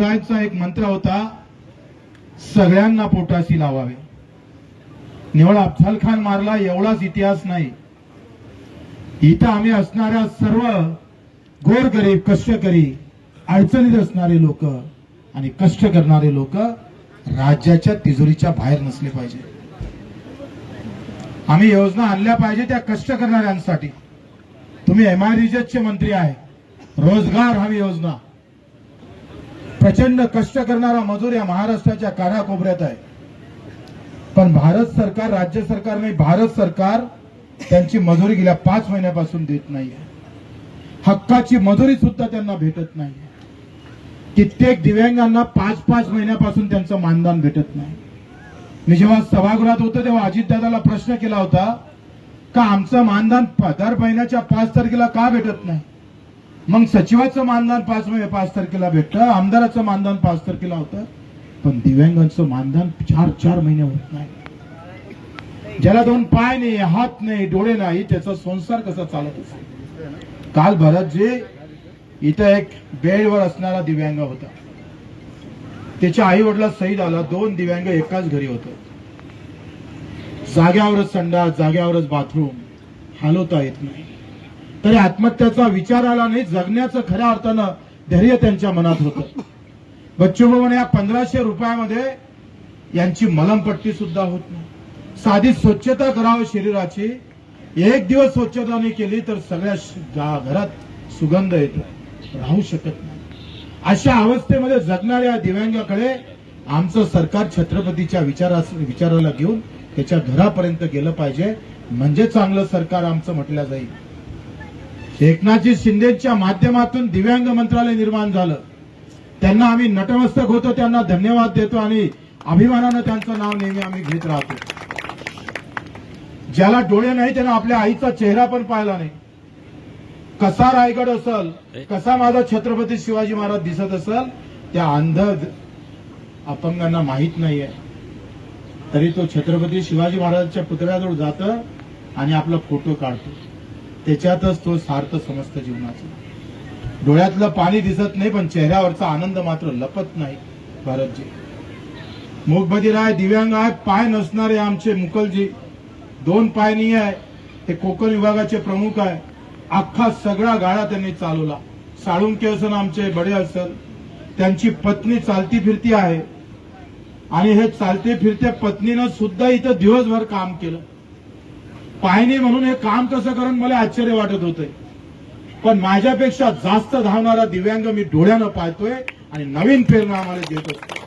शिवराजचा एक मंत्र होता सगळ्यांना पोटाशी लावावे. निवळ अफजल खान मारला एवढाच इतिहास नाही. इथं आम्ही असणाऱ्या सर्व गोरगरीब कष्टकरी अडचणीत असणारे लोक आणि कष्ट करणारे लोक राज्याच्या तिजोरीच्या बाहेर नसले पाहिजे. आम्ही योजना आणल्या पाहिजे त्या कष्ट करणाऱ्यांसाठी. तुम्ही एम आय चे मंत्री आहे. रोजगार हमी योजना. प्रचंड कष्ट करणारा मजूर या महाराष्ट्राच्या कानाकोपऱ्यात आहे. पण भारत सरकार राज्य सरकार नाही भारत सरकार त्यांची मजुरी गेल्या पाच महिन्यापासून देत नाहीये हक्काची मजुरी सुद्धा त्यांना भेटत नाही कित्येक दिव्यांगांना पाच पाच महिन्यापासून त्यांचं मानधन भेटत नाही. मी जेव्हा सभागृहात होतो तेव्हा अजितदादाला प्रश्न केला होता का आमचं मानधन दर महिन्याच्या पाच तारखेला का भेटत नाही? मग सचिवाचं मानधन पाच पाच तारखेला भेटतं आमदाराचं मानधन पाच तारखेला होतं. पण दिव्यांगांचं मानधन चार चार महिने होत नाही. ज्याला दोन पाय नाही हात नाही डोळे नाही त्याचा संसार कसा चालत असेल? काल भरतजी इथं एक बेडवर असणारा दिव्यांग होता. त्याच्या आई वडिला सईद आला दोन दिव्यांग एकाच घरी होत. जाग्यावरच संडास जाग्यावरच बाथरूम हालवता येत नाही. तरी आत्महत्याचा विचार आला नाही जगण्याचं खऱ्या अर्थानं धैर्य त्यांच्या मनात होतं. बच्चू या पंधराशे रुपयामध्ये यांची मलमपट्टी सुद्धा होत नाही. साधी स्वच्छता करावं शरीराची एक दिवस स्वच्छता नाही केली तर सगळ्या घरात सुगंध येतो. राहू शकत नाही. अशा अवस्थेमध्ये जगणाऱ्या दिव्यांगाकडे आमचं सरकार छत्रपतीच्या विचारा विचाराला घेऊन त्याच्या घरापर्यंत गेलं पाहिजे. म्हणजे चांगलं सरकार आमचं म्हटलं जाईल. एकनाथजी शिंदेच्या माध्यमातून दिव्यांग मंत्रालय निर्माण झालं. त्यांना आम्ही नटमस्तक होतो त्यांना धन्यवाद देतो आणि अभिमानानं त्यांचं नाव नेहमी आम्ही घेत राहतो. ज्याला डोळे नाही त्यानं आपल्या आईचा चेहरा पण पाहिला नाही. कसा रायगड असल कसा माझा छत्रपती शिवाजी महाराज दिसत असल त्या अंध अपंगांना माहीत नाहीये. तरी तो छत्रपती शिवाजी महाराजांच्या पुतळ्याजवळ जात आणि आपला फोटो काढतो. त्याच्यातच तो सार्थ समजतं जीवनाचं. डोळ्यातलं पाणी दिसत नाही पण चेहऱ्यावरचा आनंद मात्र लपत नाही भारतजी. मुखबधीर आहे दिव्यांग आहे पाय नसणारे आमचे मुकलजी. दोन पाय नाही आहे ते कोकण विभागाचे प्रमुख आहे. अख्खा सगळा गाळा त्यांनी चालवला. साळुंके असन आमचे बडे असन. त्यांची पत्नी चालती फिरती आहे. आणि हे चालते फिरते पत्नीनं सुद्धा इथं दिवसभर काम केलं. पाहिणे म्हणून हे काम कसं करून मला आश्चर्य वाटत होते पण माझ्यापेक्षा जास्त धावणारा दिव्यांग मी डोळ्यानं पाहतोय आणि नवीन प्रेरणा आम्हाला देत असतो